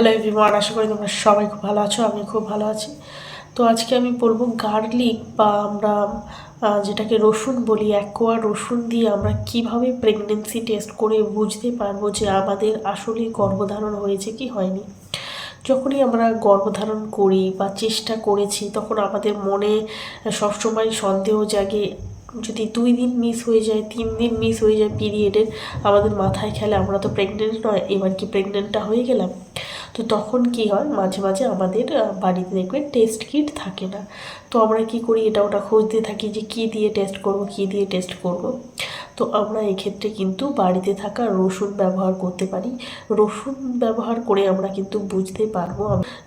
Hello everyone আশা করি তোমরা সবাই খুব ভালো আছো আমি খুব ভালো আছি। তো আজকে আমি বলব গার্লিক বা আমরা যেটাকে রসুন বলি অ্যাকোয়া রসুন দিয়ে আমরা কীভাবে প্রেগনেন্সি টেস্ট করে বুঝতে পারব যে আমাদের আসলে গর্ভধারণ হয়েছে কি হয়নি। যখনই আমরা গর্ভধারণ করি বা চেষ্টা করেছি, তখন আমাদের মনে সবসময় সন্দেহ জাগে, যদি দুই দিন মিস হয়ে যায়, তিন দিন মিস হয়ে যায় পিরিয়ডের আমাদের মাথায় খেলে আমরা তো প্রেগনেন্ট নয়, এবার কি প্রেগনেন্টটা হয়ে গেলাম? তো তখন কি হয়, মাঝে মাঝে আমাদের বাড়িতে দেখবে টেস্ট কিট থাকে না। তো আমরা কি করি, এটা ওটা খুঁজতে থাকি যে কি দিয়ে টেস্ট করব, কি দিয়ে টেস্ট করব। তো আমরা এক্ষেত্রে কিন্তু বাড়িতে থাকা রসুন ব্যবহার করতে পারি। রসুন ব্যবহার করে আমরা কিন্তু বুঝতে পারব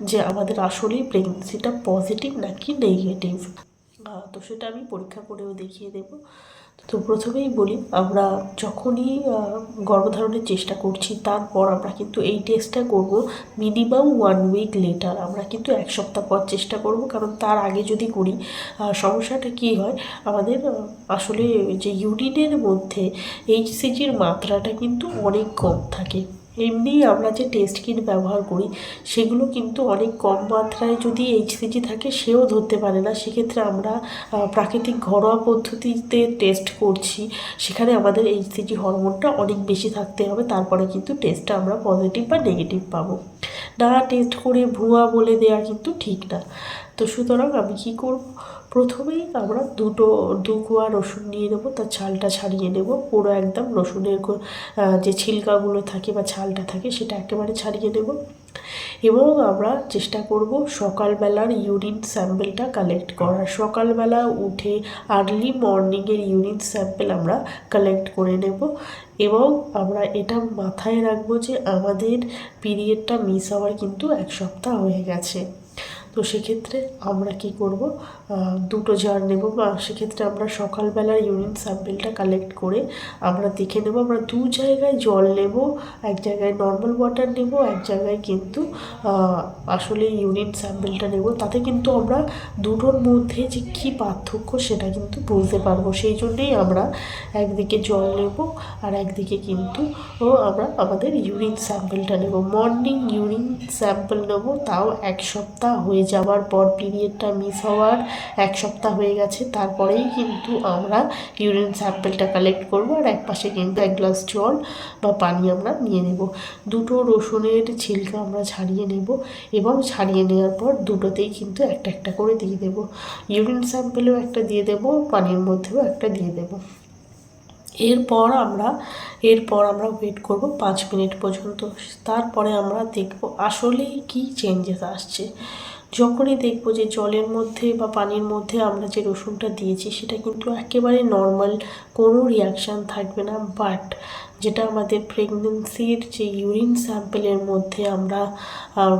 যে আমাদের আসলেই প্রেগনেন্সিটা পজিটিভ নাকি নেগেটিভ তো সেটা আমি পরীক্ষা করেও দেখিয়ে দেবো। তো প্রথমেই বলি, আমরা যখনই গর্ভধারণের চেষ্টা করছি, তারপর আমরা কিন্তু এই টেস্টটা করব মিনিমাম ওয়ান উইক লেটার আমরা কিন্তু এক সপ্তাহ পর চেষ্টা করব, কারণ তার আগে যদি করি সমস্যাটা কি হয়, আমাদের আসলে যে ইউরিনের মধ্যে এইচসিজির মাত্রাটা কিন্তু অনেক কম থাকে। এমনি আমরা যে টেস্ট কিট ব্যবহার করি, সেগুলো কিন্তু অনেক কম মাত্রায় যদি এইচসিজি থাকে, সেও ধরতে পারে না। সেক্ষেত্রে আমরা প্রাকৃতিক ঘরোয়া পদ্ধতিতে টেস্ট করছি। সেখানে আমাদের এইচসিজি হরমোনটা অনেক বেশি থাকতে হবে। তারপরে কিন্তু টেস্টটা আমরা পজিটিভ বা নেগেটিভ পাবো। না টেস্ট করে ভুয়া বলে দেওয়া কিন্তু ঠিক না। তো সুতরাং আমি কী করব? প্রথমেই আমরা দুটো, দু কোয়া রসুন নিয়ে নেব, তার ছালটা ছাড়িয়ে নেব। পুরো একদম রসুনের যে ছিলকাগুলো থাকে বা ছালটা থাকে, সেটা একেবারে ছাড়িয়ে নেব। এবং আমরা চেষ্টা করব সকালবেলার ইউরিন স্যাম্পেলটা কালেক্ট করার। সকালবেলা উঠে আর্লি মর্নিংয়ের ইউরিন স্যাম্পেল আমরা কালেক্ট করে নেব। এবং আমরা এটা মাথায় রাখব যে আমাদের পিরিয়ডটা মিস হওয়ার কিন্তু এক সপ্তাহ হয়ে গেছে। তো সেক্ষেত্রে আমরা কি করব? দুটো জার নেব। বা সেক্ষেত্রে আমরা সকালবেলার ইউরিন স্যাম্পেলটা কালেক্ট করে আমরা দেখে নেব। আমরা দু জায়গায় জল নেব, এক জায়গায় নর্মাল ওয়াটার নেব, এক জায়গায় কিন্তু আসলে ইউরিন স্যাম্পেলটা নেব। তাতে কিন্তু আমরা দুটোর মধ্যে যে কী পার্থক্য সেটা কিন্তু বুঝতে পারব। সেই জন্যেই আমরা একদিকে জল নেব আর একদিকে কিন্তু, ও, আমরা আমাদের ইউরিন স্যাম্পেলটা নেব। মর্নিং ইউরিন স্যাম্পল নেব, তাও এক সপ্তাহ হয়ে যাওয়ার পর পিরিয়ডটা মিস হওয়ার এক সপ্তাহ হয়ে গেছে, তারপরেই কিন্তু আমরা ইউরিন স্যাম্পেলটা কালেক্ট করব আর এক পাশে কিন্তু এক গ্লাস জল বা পানি আমরা নিয়ে নেব। দুটো রসুনের ছিলকা আমরা ছাড়িয়ে নেব এবং ছাড়িয়ে নেওয়ার পর দুটোতেই কিন্তু একটা একটা করে দিয়ে দেব। ইউরিন স্যাম্পেলেও একটা দিয়ে দেব, পানির মধ্যেও একটা দিয়ে দেব। এরপর আমরা এরপর আমরা ওয়েট করব পাঁচ মিনিট পর্যন্ত। তারপরে আমরা দেখব আসলেই কি চেঞ্জেস আসছে। যখনই দেখব যে জলের মধ্যে বা পানির মধ্যে আমরা যে রসুনটা দিয়েছি, সেটা কিন্তু একেবারে নর্মাল কোনো রিয়াকশান থাকবে না বাট যেটা আমাদের প্রেগনেন্সির যে ইউরিন স্যাম্পেলের মধ্যে আমরা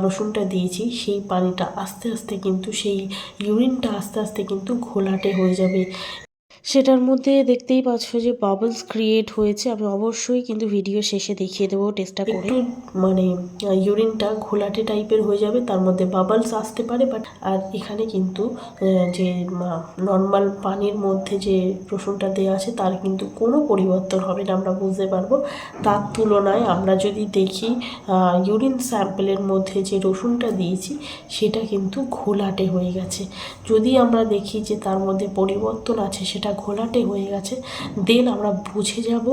রসুনটা দিয়েছি, সেই পানিটা আস্তে আস্তে কিন্তু, সেই ইউরিনটা আস্তে আস্তে কিন্তু ঘোলাটে হয়ে যাবে। সেটার মধ্যে দেখতেই পাচ্ছ যে বাবলস ক্রিয়েট হয়েছে। আমি অবশ্যই কিন্তু ভিডিও শেষে দেখিয়ে দেবো টেস্টটা করে। মানে ইউরিনটা ঘোলাটে টাইপের হয়ে যাবে, তার মধ্যে বাবলস আসতে পারে বাট আর এখানে কিন্তু যে নর্মাল পানির মধ্যে যে রসুনটা দেওয়া আছে, তার কিন্তু কোনো পরিবর্তন হবে না, আমরা বুঝতে পারব। তার তুলনায় আমরা যদি দেখি ইউরিন স্যাম্পেলের মধ্যে যে রসুনটা দিয়েছি, সেটা কিন্তু ঘোলাটে হয়ে গেছে। যদি আমরা দেখি যে তার মধ্যে পরিবর্তন আছে, সেটা ঘোলাটে হয়ে গেছে দেন আমরা বুঝে যাব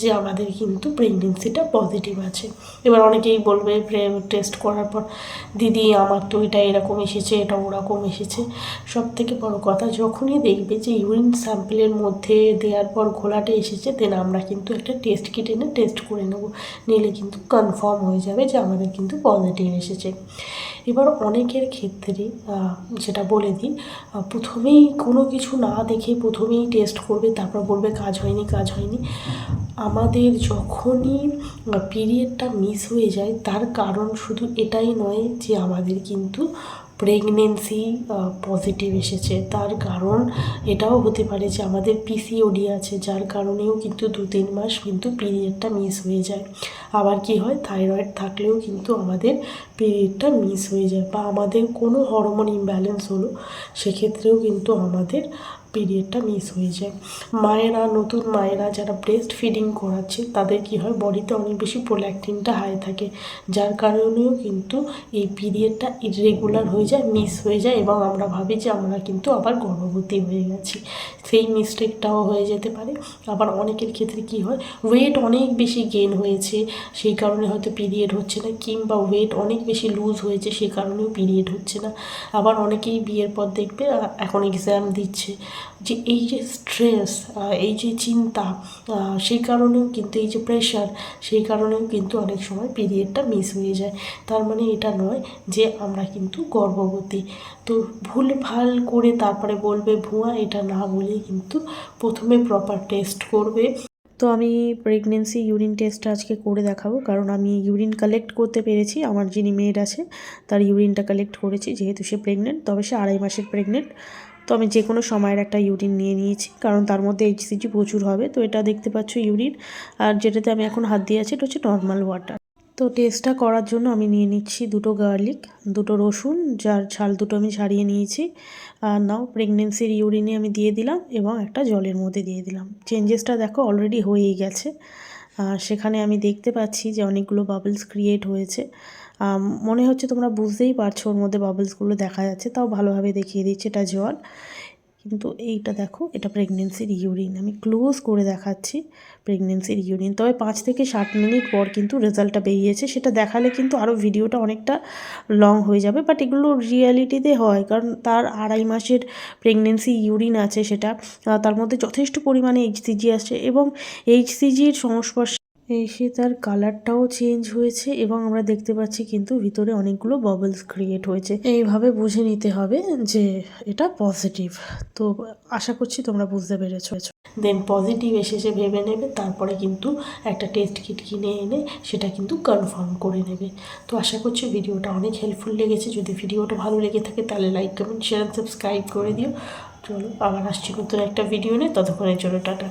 যে আমাদের কিন্তু প্রেগনেন্সিটা পজিটিভ আছে। এবার অনেকেই বলবে টেস্ট করার পর, দিদি, আমার তো এটা এরকম এসেছে, এটা ওরকম এসেছে। সব থেকে বড় কথা, যখনই দেখবে যে ইউরিন স্যাম্পেলের মধ্যে দেওয়ার পর ঘোলাটে এসেছে দেন আমরা কিন্তু একটা টেস্ট কিট এনে টেস্ট করে নেব। নিলে কিন্তু কনফার্ম হয়ে যাবে যে আমাদের কিন্তু পজিটিভ এসেছে। এবার অনেকের ক্ষেত্রে যেটা বলে দিই প্রথমেই কোনো কিছু না দেখে প্রথমেই টেস্ট করবে, তারপর বলবে কাজ হয়নি কাজ হয়নি। আমাদের যখনই পিরিয়ডটা মিস হয়ে যায়, তার কারণ শুধু এটাই নয় যে আমাদের কিন্তু প্রেগনেন্সি পজিটিভ এসেছে। তার কারণ এটাও হতে পারে যে আমাদের পিসিওডি আছে, যার কারণেও কিন্তু দু তিন মাস কিন্তু পিরিয়ডটা মিস হয়ে যায়। আবার কি হয়? থাইরয়েড থাকলেও কিন্তু আমাদের পিরিয়ডটা মিস হয়ে যায় বা আমাদের কোনো হরমোন ইমব্যালেন্স হলো, সেক্ষেত্রেও কিন্তু আমাদের পিরিয়ডটা মিস হয়ে যায়। মায়েরা, নতুন মায়েরা যারা ব্রেস্ট ফিডিং করাচ্ছে, তাদের কি হয়? বডিতে অনেক বেশি প্রোল্যাক্টিনটা হাই থাকে, যার কারণেও কিন্তু এই পিরিয়ডটা ইরেগুলার হয়ে যায় মিস হয়ে যায় এবং আমরা ভাবি যে আমরা কিন্তু আবার গর্ভবতী হয়ে গেছি। সেই মিস্টেকটাও হয়ে যেতে পারে। আবার অনেকের ক্ষেত্রে কি হয়? ওয়েট অনেক বেশি গেন হয়েছে, সেই কারণে হয়তো পিরিয়ড হচ্ছে না, কিংবা ওয়েট অনেক বেশি লুজ হয়েছে সেই কারণেও পিরিয়ড হচ্ছে না। আবার অনেকেই বিয়ের পর দেখবে এখন এক্সাম দিচ্ছে। যে এই যে স্ট্রেস এই যে চিন্তা সেই কারণেও কিন্তু এই যে প্রেশার সেই কারণেও কিন্তু অনেক সময় পিরিয়ডটা মিস হয়ে যায়। তার মানে এটা নয় যে আমরা কিন্তু গর্ভবতী। তো ভুল ভালো করে তারপরে বলবে, ভুয়া, এটা না বলে কিন্তু প্রথমে প্রপার টেস্ট করবে। তো আমি প্রেগনেন্সি ইউরিন টেস্টটা আজকে করে দেখাবো। কারণ আমি ইউরিন কালেক্ট করতে পেরেছি, আমার যিনি মেয়ের আছে, তার ইউরিনটা কালেক্ট করেছি, যেহেতু সে প্রেগনেন্ট তবে সে আড়াই মাসের প্রেগনেন্ট তো আমি যে কোনো সময়ের একটা ইউরিন নিয়ে নিয়েছি, কারণ তার মধ্যে এইচসিজি প্রচুর হবে। তো এটা দেখতে পাচ্ছ ইউরিন আর যেটাতে আমি এখন হাত দিয়ে আছি এটা হচ্ছে নর্মাল ওয়াটার তো টেস্টটা করার জন্য আমি নিয়ে নিচ্ছি দুটো গার্লিক দুটো রসুন, যার ছাল দুটো আমি ছাড়িয়ে নিয়েছি। আর নাও প্রেগনেন্সির ইউরিনে আমি দিয়ে দিলাম এবং একটা জলের মধ্যে দিয়ে দিলাম। চেঞ্জেসটা দেখো অলরেডি হয়েই গেছে। সেখানে আমি দেখতে পাচ্ছি যে অনেকগুলো বাবলস ক্রিয়েট হয়েছে। মনে হচ্ছে তোমরা বুঝতেই পারছ ওর মধ্যে বাবলসগুলো দেখা যাচ্ছে, তাও ভালোভাবে দেখিয়ে দিচ্ছে, এটা জল। কিন্তু এইটা দেখো, এটা প্রেগনেন্সির ইউরিন আমি ক্লোজ করে দেখাচ্ছি প্রেগনেন্সির ইউরিন তবে পাঁচ থেকে ষাট মিনিট পর কিন্তু রেজাল্টটা বেরিয়েছে। সেটা দেখালে কিন্তু আরও ভিডিওটা অনেকটা লং হয়ে যাবে। বাট এগুলো রিয়ালিটিতে হয়, কারণ তার আড়াই মাসের প্রেগনেন্সি ইউরিন আছে সেটা। তার মধ্যে যথেষ্ট পরিমাণে এইচসিজি আসছে এবং এইচসিজির সংস্পর্শে এসে তার কালারটাও চেঞ্জ হয়েছে এবং আমরা দেখতে পাচ্ছি কিন্তু ভিতরে অনেকগুলো বাবলস ক্রিয়েট হয়েছে। এইভাবে বুঝে নিতে হবে যে এটা পজিটিভ তো আশা করছি তোমরা বুঝতে পেরেছ। দেন পজিটিভ এসেছে ভেবে নেবে, তারপরে কিন্তু একটা টেস্ট কিট কিনে এনে সেটা কিন্তু কনফার্ম করে নেবে। তো আশা করছি ভিডিওটা অনেক হেল্পফুল লেগেছে। যদি ভিডিওটা ভালো লেগে থাকে তাহলে লাইক কমেন্ট শেয়ার সাবস্ক্রাইব করে দিও। চলো আবার আসছি নতুন একটা ভিডিও নিয়ে। ততক্ষণের জন্য টাটা।